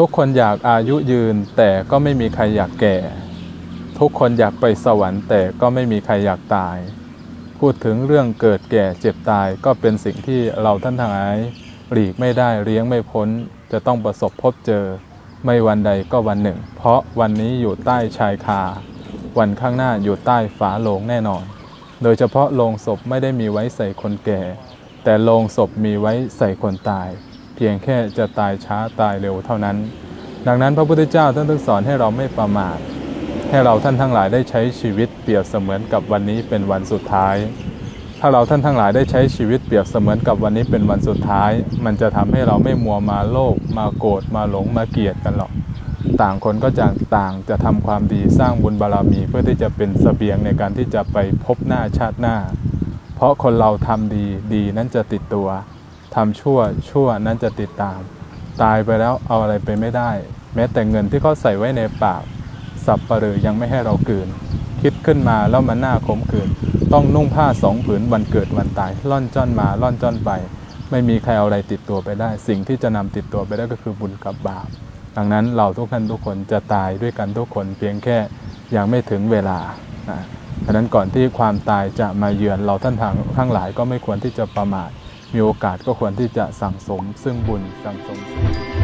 ทุกคนอยากอายุยืนแต่ก็ไม่มีใครอยากแก่ ทุกคนอยากไปสวรรค์แต่ก็ไม่มีใครอยากตาย พูดถึงเรื่องเกิดแก่เจ็บตายก็เป็นสิ่งที่เราท่านทั้งหลายหลีกไม่ได้เลี้ยงไม่พ้น จะต้องประสบพบเจอ ไม่วันใดก็วันหนึ่ง เพราะวันนี้อยู่ใต้ชายคา วันข้างหน้าอยู่ใต้ฝาโลงแน่นอน โดยเฉพาะโลงศพไม่ได้มีไว้ใส่คนแก่ แต่โลงศพมีไว้ใส่คนตาย เพียงแค่จะตายช้าตายเร็วเท่านั้น ดังนั้นพระพุทธเจ้าท่านต้องสอนให้เราไม่ประมาท ให้เราท่านทั้งหลายได้ใช้ชีวิตเปรียบเสมือนกับวันนี้เป็นวันสุดท้าย ถ้าเราท่านทั้งหลายได้ใช้ชีวิตเปรียบเสมือนกับวันนี้เป็นวันสุดท้าย มันจะทำให้เราไม่มัวมาโลภมาโกรธมาหลงมาเกลียดกันหรอก ต่างคนก็จะต่างจะทำความดีสร้างบุญบารมีเพื่อที่จะเป็นเสบียงในการที่จะไปพบหน้าชาติหน้า เพราะคนเราทำดีดีนั้นจะติดตัว ทำชั่วชั่วนั้นจะติดตาม ตายไปแล้วเอาอะไรไปไม่ได้ แม้แต่เงินที่เขาใส่ไว้ในปาก สับปะเรือยังไม่ให้เรากืน คิดขึ้นมาแล้วมันน่าขมขื่นต้องนุ่งผ้าสองผืนวันเกิดวันตาย ล่อนจ้อนมาล่อนจ้อนไป ไม่มีใครเอาอะไรติดตัวไปได้ สิ่งที่จะนำติดตัวไปได้ก็คือบุญกับบาปดังนั้นเราทุกท่านทุกคนจะตายด้วยกันทุกคนเพียงแค่ยังไม่ถึงเวลานะฉะนั้นก่อนที่ความตายจะมาเยือนเราท่านทางทั้งหลายก็ไม่ควรที่จะประมาท มีโอกาสก็ควรที่จะสั่งสมซึ่งบุญสั่งสมซึ่ง